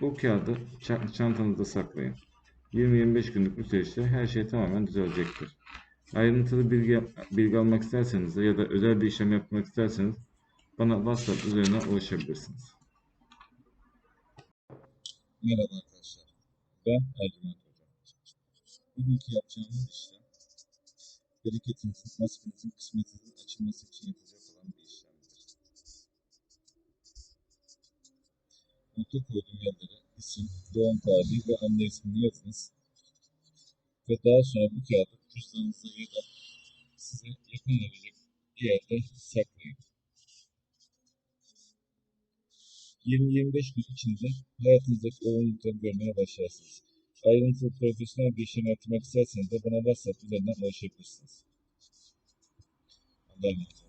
bu kağıdı ça- çantanızda saklayın. 20-25 günlük bu süreçte her şey tamamen düzelecektir. Ayrıntılı bilgi, bilgi almak isterseniz ya da özel bir işlem yapmak isterseniz bana WhatsApp üzerinden ulaşabilirsiniz. Merhaba arkadaşlar. Ben Ercüment Hocam. Bugünkü yapacağımız işlem bereketinizin, nasibinizin, kısmetinizin açılması için yapılacak olan bir işlemdir. Nokta koyduğum yerlere isim, doğum tarihi ve anne ismini yazınız. Ve daha sonra bu kağıdı cüzdanınızda ya da size yakın olacak bir yerde saklayın. 20-25 gün içinde hayatınızdaki olumlulukları görmeye başlarsınız. Ayrıntılı profesyonel bir işlem yaptırmak isterseniz de bana WhatsApp üzerinden ulaşabilirsiniz. Allah'a emanet olun.